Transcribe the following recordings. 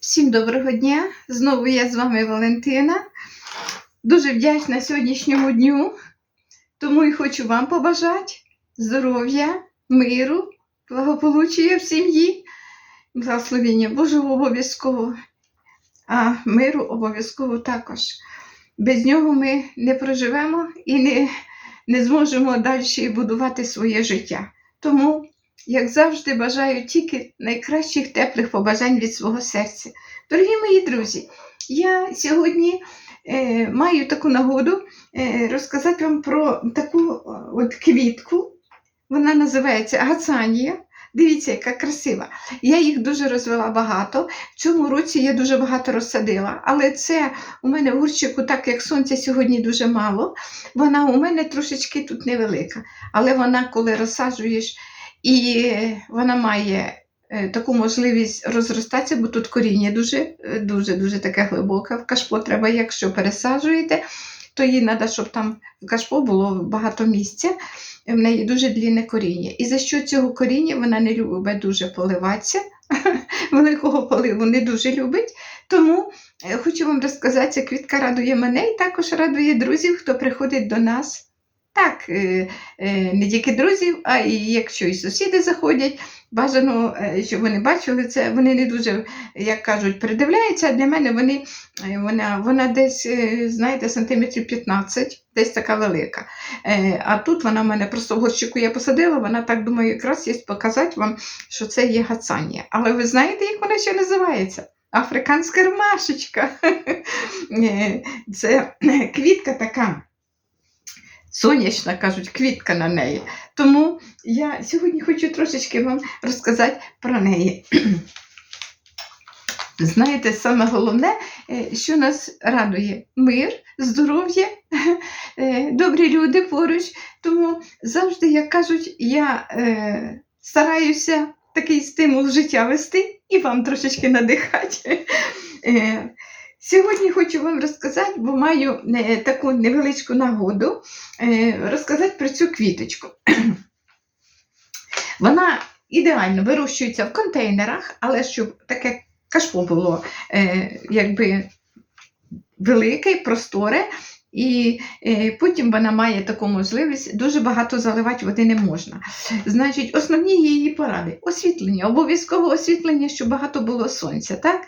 Всім доброго дня! Знову я з вами Валентина. Дуже вдячна сьогоднішньому дню, тому і хочу вам побажати здоров'я, миру, благополуччя в сім'ї, благословення Божого обов'язково, а миру обов'язково також. Без нього ми не проживемо і не, не зможемо далі будувати своє життя. Тому як завжди, бажаю тільки найкращих теплих побажань від свого серця. Дорогі мої друзі, я сьогодні е, маю таку нагоду е, розказати вам про таку е, от квітку. Вона називається Гацанія. Дивіться, яка красива. Я їх дуже розвела багато. В цьому році я дуже багато розсадила, але це у мене в гурчику, так як сонця сьогодні дуже мало, вона у мене трошечки тут невелика. Але вона, коли розсаджуєш і вона має е, таку можливість розростатися, бо тут коріння дуже е, таке глибоке. В кашпо треба, якщо пересаджуєте, то їй треба, щоб там в кашпо було багато місця. В неї дуже длінне коріння. І за що цього коріння вона не любить дуже поливатися, великого поливу не дуже любить. Тому е, хочу вам розказати, ця квітка радує мене і також радує друзів, хто приходить до нас. Так, е, е, не тільки друзів, а і якщо і сусіди заходять, бажано, е, щоб вони бачили це, вони не дуже, як кажуть, придивляються, а для мене вони, вона, вона десь, знаєте, сантиметрів 15, десь така велика. А тут вона в мене просто в горщику я посадила, вона так думаю, якраз є показати вам, що це є гацання. Але ви знаєте, як вона ще називається? Африканська ромашечка. Це квітка така сонячна, кажуть, квітка на неї. Тому я сьогодні хочу трошечки вам розказати про неї. Знаєте, саме головне, е, що нас радує мир, здоров'я, е, добрі люди поруч. Тому завжди, як кажуть, я е, стараюся такий стимул життя вести і вам трошечки надихати. Сьогодні хочу вам розказати, бо маю е, таку невеличку нагоду е, розказати про цю квіточку. Вона ідеально вирощується в контейнерах, але щоб таке кашпо було е, якби велике, просторе. І потім вона має таку можливість, дуже багато заливати води не можна. Значить, основні її поради: освітлення, обов'язково освітлення, щоб багато було сонця. Так?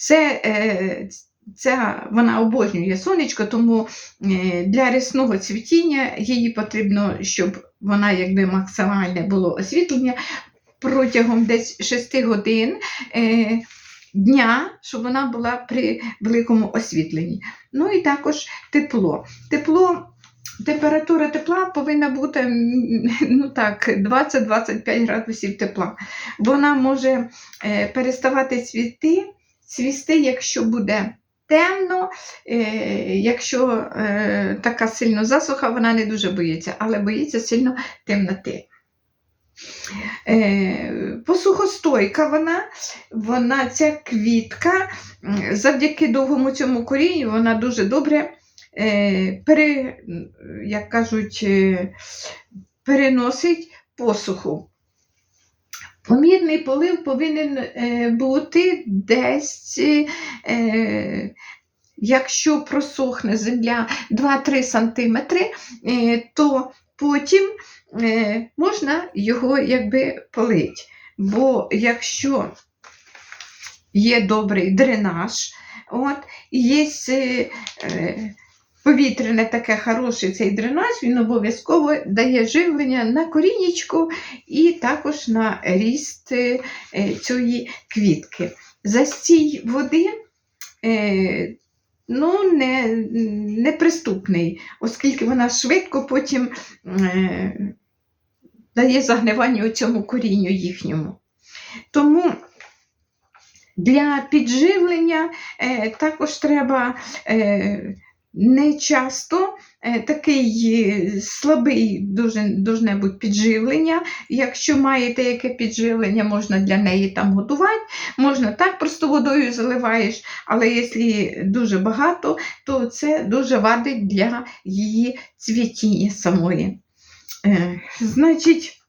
Це, е, ця, вона обожнює сонечко, тому е, для рясного цвітіння її потрібно, щоб вона якби максимальне було освітлення протягом десь 6 годин. Е, Дня, щоб вона була при великому освітленні. Ну і також тепло. Тепло, температура тепла повинна бути ну так, 20-25 градусів тепла. Вона може переставати цвіти, цвісти, якщо буде темно, е, якщо е, така сильно засуха, вона не дуже боїться, але боїться сильно темноти. Е, посухостойка вона, вона ця квітка, завдяки довгому цьому корінню, вона дуже добре пере, як кажуть, переносить посуху. Помірний полив повинен е, бути десь, е, якщо просохне земля 2-3 см, е, то потім е, можна його якби полити. Бо якщо є добрий дренаж, от, є е, е, повітряне таке хороший цей дренаж, він обов'язково дає живлення на корінечку і також на ріст е, цієї квітки. Застій води е, ну, не, неприступний, оскільки вона швидко потім е, дає загнивання у цьому корінню їхньому. Тому для підживлення також треба не часто е, такий е, слабий дуже, дуже бути підживлення. Якщо маєте яке підживлення, можна для неї там готувати, можна так просто водою заливаєш, але якщо дуже багато, то це дуже вадить для її цвітіння самої. Е, Значить,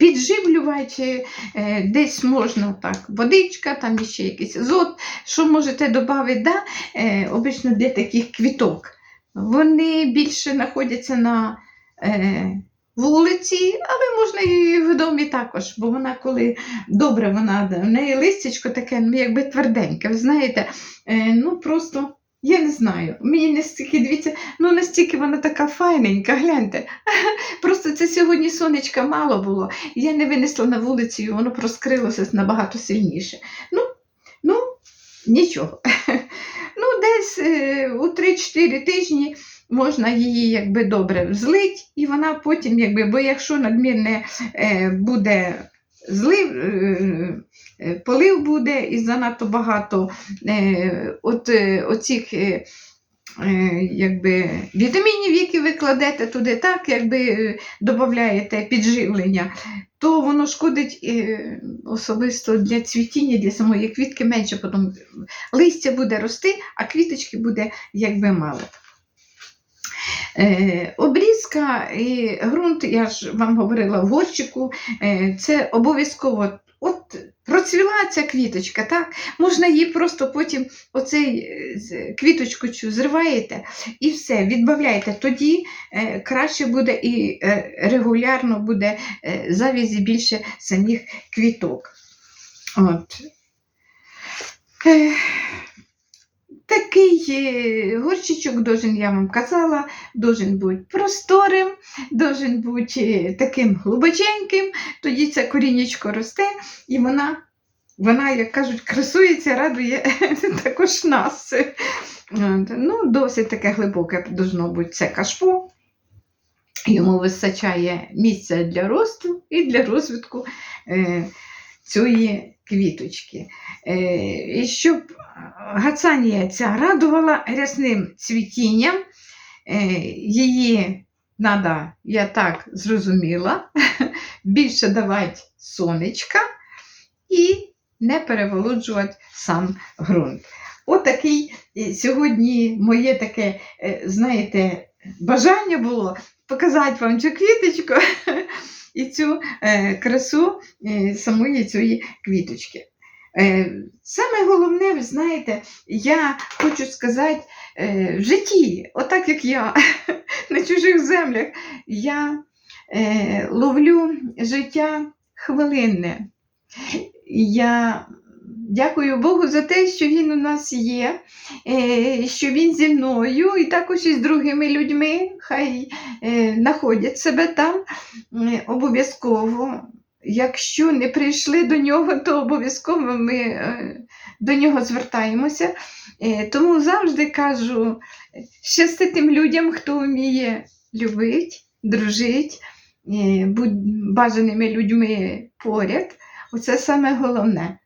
підживлювати, е, десь можна так, водичка, там ще якийсь азот, що можете додати, да? е, обично для таких квіток. Вони більше знаходяться на е, вулиці, але можна і в домі також, бо вона, коли добре, вона в неї листячко таке, ну якби тверденьке. Ви знаєте, ну просто. Я не знаю. Мені настільки дивіться, ну настільки вона така файненька, гляньте. Просто це сьогодні сонечка мало було. Я не винесла на вулицю, і воно проскрилося набагато сильніше. Ну, ну нічого. Ну, десь е, у 3-4 тижні можна її якби добре взлить, і вона потім, якби, бо якщо надмірне е, буде злив, е, е, полив буде і занадто багато е, от, е, оцих. Е, е, Якби вітамінів, які ви кладете туди, так, якби е, додаєте підживлення, то воно шкодить е, особисто для цвітіння, для самої квітки менше, потім листя буде рости, а квіточки буде якби мало. Е, обрізка і ґрунт, я ж вам говорила в горщику, е, це обов'язково. От процвіла ця квіточка, так? Можна її просто потім оцей е, квіточку цю зриваєте і все, відбавляєте. Тоді краще буде і регулярно буде завізі більше самих квіток. От. Такий е, горщичок должен, я вам казала, должен бути просторим, должен бути е, таким глибоченьким, тоді це корінечко росте, і вона, вона, як кажуть, красується, радує також нас. Ну, досить таке глибоке должно бути це кашпо. Йому вистачає місця для росту і для розвитку е, цієї квіточки. Е, і щоб гацанія ця радувала рясним цвітінням, е, її треба, я так зрозуміла, більше давати сонечка і не переволоджувати сам ґрунт. Отакий е, сьогодні моє таке, знаєте, бажання було показати вам цю квіточку і цю е, красу е, самої цієї квіточки. Е, Саме головне, ви знаєте, я хочу сказати, в житті, отак як я на чужих землях, я ловлю життя хвилинне. Я дякую Богу за те, що він у нас є, е, що він зі мною і також із другими людьми, хай е, знаходять себе там обов'язково. Якщо не прийшли до нього, то обов'язково ми е, до нього звертаємося. Тому завжди кажу щасти тим людям, хто вміє любити, дружити, будь бажаними людьми поряд. Оце саме головне.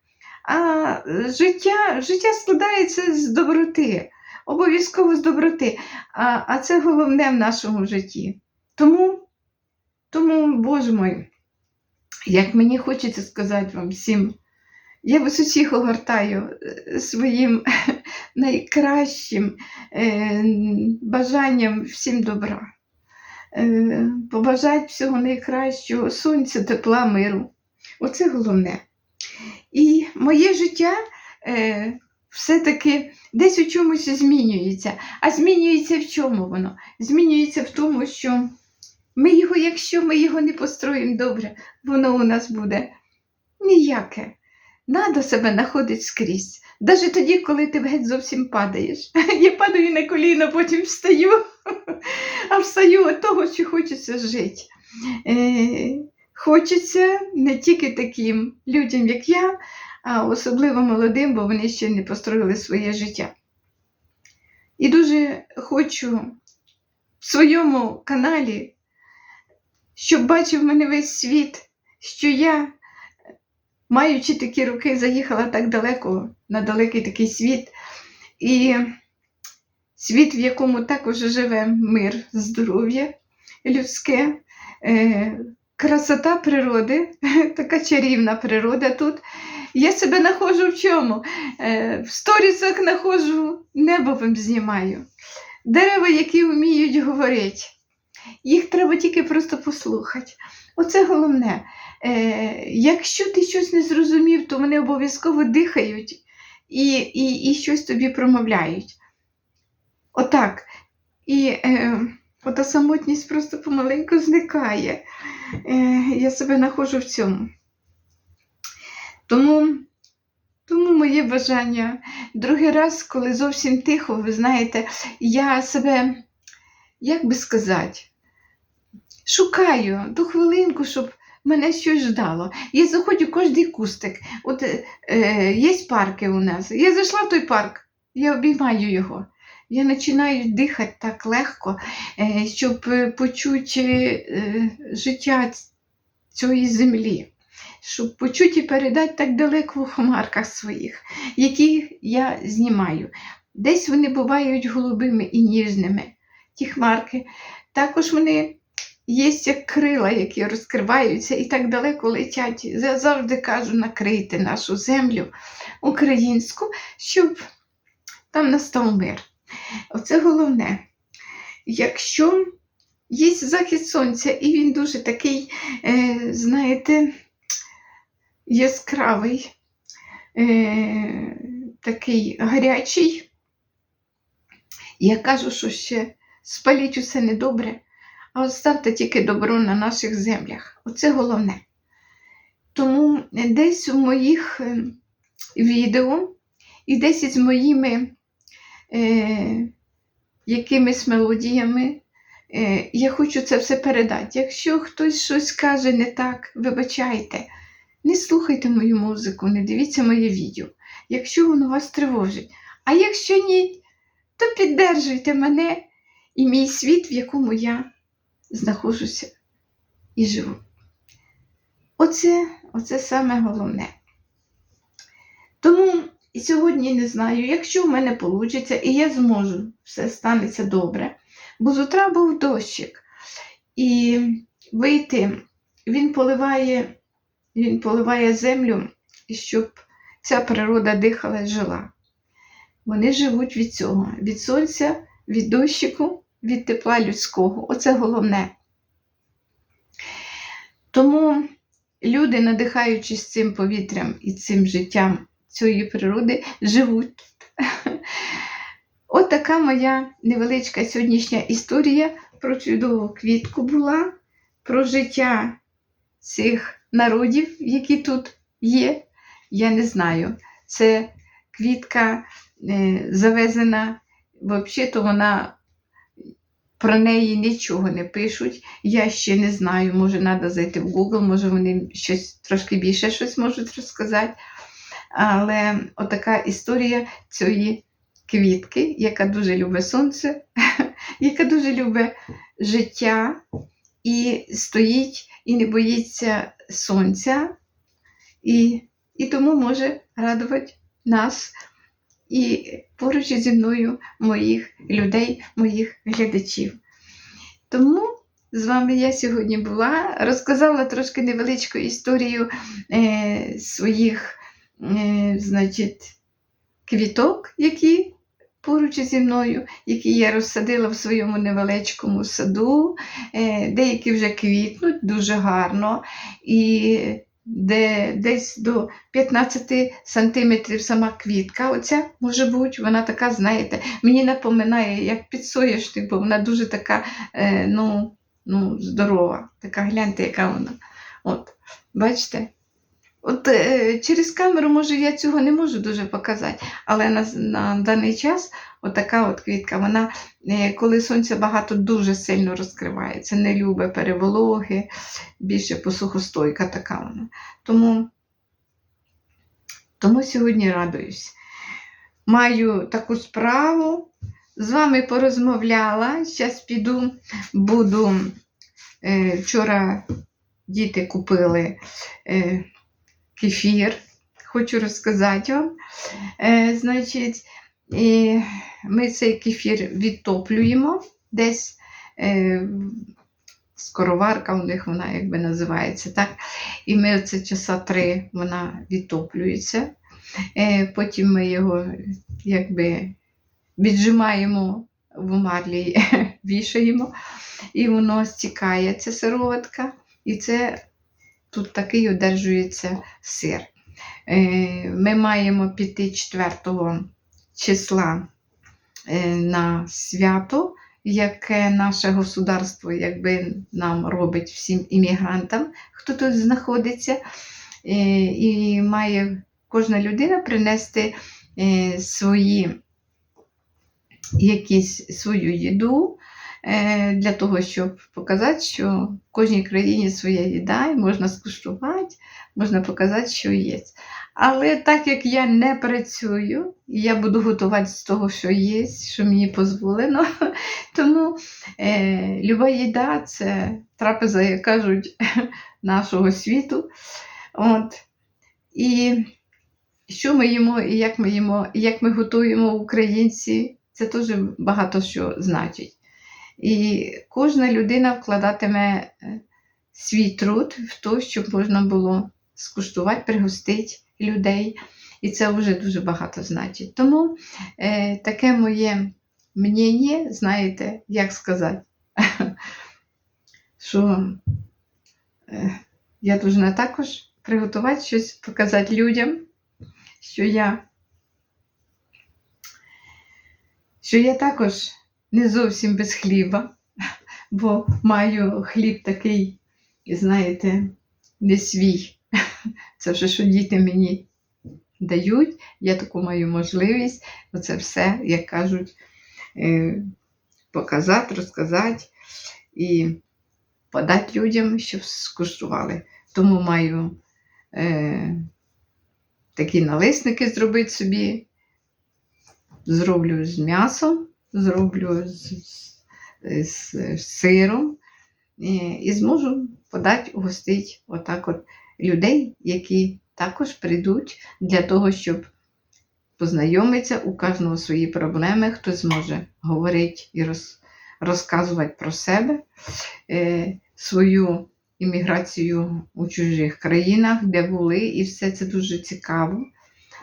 А життя, життя складається з доброти, обов'язково з доброти. А, а це головне в нашому житті. Тому, тому, Боже мой, як мені хочеться сказати вам всім, я вас усіх огортаю е, своїм найкращим е, бажанням всім добра. Е, побажати всього найкращого, сонця, тепла, миру. Оце головне. І моє життя е, все-таки десь у чомусь змінюється. А змінюється в чому воно? Змінюється в тому, що ми його, якщо ми його не построїмо добре, воно у нас буде ніяке. Надо себе знаходити скрізь. Навіть тоді, коли ти геть зовсім падаєш. Я падаю на коліна, потім встаю, а встаю від того, що хочеться жити. Е, хочеться не тільки таким людям, як я, а особливо молодим, бо вони ще не построїли своє життя. І дуже хочу в своєму каналі, щоб бачив мене весь світ, що я, маючи такі роки, заїхала так далеко, на далекий такий світ. І світ, в якому також живе мир, здоров'я людське, е, красота природи, така чарівна природа тут. Я себе знаходжу в чому? Е, В сторісах знаходжу, небо вам знімаю. Дерева, які вміють говорити. Їх треба тільки просто послухати. Оце головне. е, якщо ти щось не зрозумів, то вони обов'язково дихають і, і, і щось тобі промовляють. Отак. І е, ота самотність просто помаленьку зникає. Е, я себе знаходжу в цьому. Тому, тому моє бажання. Другий раз, коли зовсім тихо, ви знаєте, я себе, як би сказати, шукаю ту хвилинку, щоб мене щось ждало. Я заходжу в кожний кустик. От е, є парки у нас. Я зайшла в той парк, я обіймаю його. Я починаю дихати так легко, е, щоб е, почути е, життя цієї землі, щоб почути і передати так далеко в хмарках своїх, які я знімаю. Десь вони бувають голубими і ніжними, ті хмарки. Також вони є як крила, які розкриваються і так далеко летять. Я завжди кажу накрити нашу землю українську, щоб там настав мир. Оце головне. Якщо є захід сонця, і він дуже такий, е, знаєте, яскравий, е, такий гарячий, я кажу, що ще спаліть усе недобре, а оставте тільки добро на наших землях. Оце головне. Тому десь у моїх е, відео і десь із моїми е, якимись мелодіями. Е, я хочу це все передати. Якщо хтось щось каже не так, вибачайте, не слухайте мою музику, не дивіться моє відео, якщо воно вас тривожить. А якщо ні, то піддержуйте мене і мій світ, в якому я знаходжуся і живу. Оце, оце саме головне. Тому і сьогодні не знаю, якщо в мене вийде, і я зможу, все станеться добре. Бо з утра був дощик. І вийти, він поливає, він поливає землю, щоб ця природа дихала і жила. Вони живуть від цього, від сонця, від дощику, від тепла людського. Оце головне. Тому люди, надихаючись цим повітрям і цим життям цієї природи, живуть. От така моя невеличка сьогоднішня історія про чудову квітку була, про життя цих народів, які тут є. Я не знаю. Це квітка е, завезена, взагалі-то вона про неї нічого не пишуть. Я ще не знаю, може, треба зайти в Google, може вони щось трошки більше щось можуть розказати. Але отака історія цієї квітки, яка дуже любить сонце, яка дуже любить життя і стоїть і не боїться сонця, і, і тому може радувати нас і поруч зі мною моїх людей, моїх глядачів. Тому з вами я сьогодні була, розказала трошки невеличку історію е, своїх значить, квіток, які поруч зі мною, які я розсадила в своєму невеличкому саду. Е, деякі вже квітнуть дуже гарно. І де десь до 15 сантиметрів сама квітка. Оця може бути, вона така, знаєте, мені напоминає, як підсоєшник, бо вона дуже така е, ну, ну, здорова. Така гляньте, яка вона. От, Бачите? От е, через камеру, може, я цього не можу дуже показати, але на, на даний час отака от квітка, вона, е, коли сонця багато, дуже сильно розкривається, не любить перевологи, більше посухостойка така вона. Тому, тому сьогодні радуюсь. Маю таку справу, з вами порозмовляла. Зараз піду, буду. Е, вчора діти купили. Е, кефір, хочу розказати вам. Е, Значить, і ми цей кефір відтоплюємо десь. Е, Скороварка у них вона якби називається. так? І ми це часа три вона відтоплюється. Е, потім ми його якби віджимаємо в марлі, вішаємо, і воно стікає, ця сироватка. І це тут такий одержується сир. Е, Ми маємо піти 4 числа е, на свято, яке наше государство якби нам робить всім іммігрантам, хто тут знаходиться. Е, І має кожна людина принести свої якісь свою їду для того, щоб показати, що в кожній країні своя їда, і можна скуштувати, можна показати, що є. Але так як я не працюю, я буду готувати з того, що є, що мені дозволено. Тому е, люба їда це трапеза, як кажуть, нашого світу. От. І що ми їмо, і як ми їмо, і як ми готуємо українці, це теж багато що значить. І кожна людина вкладатиме е, свій труд в те, щоб можна було скуштувати, пригостити людей. І це вже дуже багато значить. Тому е, таке моє мнення, знаєте, як сказати, що е, я повинна також приготувати щось, показати людям, що я, що я також не зовсім без хліба, бо маю хліб такий, знаєте, не свій. Це вже що діти мені дають, я таку маю можливість, оце все, як кажуть, е, показати, розказати і подати людям, щоб скуштували. Тому маю е, такі налисники зробити собі, зроблю з м'ясом, зроблю з, з, з сиром. І, зможу подати, угостити отак от людей, які також прийдуть для того, щоб познайомитися, у кожного свої проблеми, хто зможе говорити і роз, розказувати про себе, е, свою імміграцію у чужих країнах, де були, і все це дуже цікаво.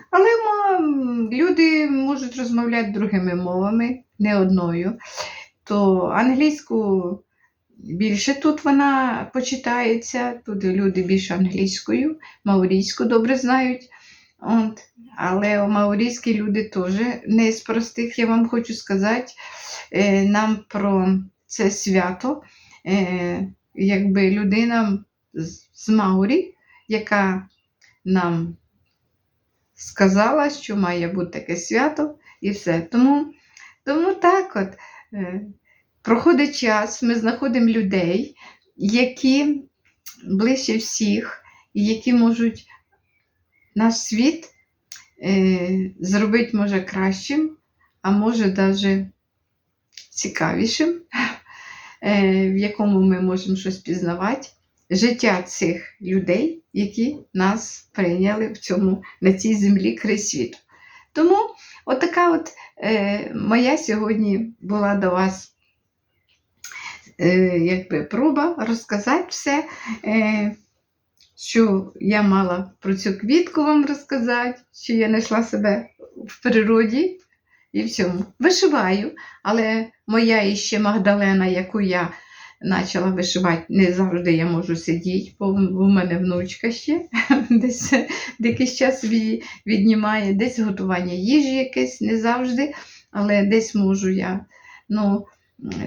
Але люди можуть розмовляти другими мовами, не одною. То англійську більше тут вона почитається, тут люди більше англійською, маорійську добре знають. От. Але маорійські люди теж не з простих, я вам хочу сказати е, нам про це свято. Е, якби людина з Маурі, яка нам сказала, що має бути таке свято, і все. Тому, тому так от. е, Проходить час, ми знаходимо людей, які ближче всіх, і які можуть наш світ е, зробити може кращим, а може навіть цікавішим, е, в якому ми можемо щось пізнавати. Життя цих людей, які нас прийняли в цьому, на цій землі край світу. Тому отака от е, моя сьогодні була до вас е, якби проба розказати все, е, що я мала про цю квітку вам розказати, що я знайшла себе в природі і всьому. Вишиваю, але моя іще Магдалена, яку я почала вишивати, не завжди я можу сидіти, бо в мене внучка ще десь якийсь час віднімає, десь готування їжі якесь, не завжди, але десь можу я. Ну,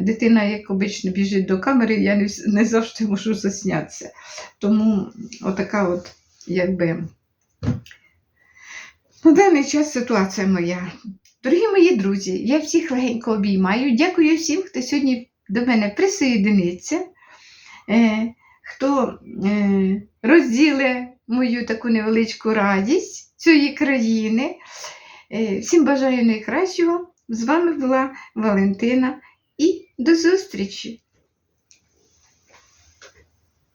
дитина, як обично, біжить до камери, я не, не завжди можу заснятися. Тому отака от, якби, на даний час ситуація моя. Дорогі мої друзі, я всіх легенько обіймаю. Дякую всім, хто сьогодні до мене присоєдиниться, е, хто розділе мою таку невеличку радість цієї країни. Е, всім бажаю найкращого. З вами була Валентина і до зустрічі!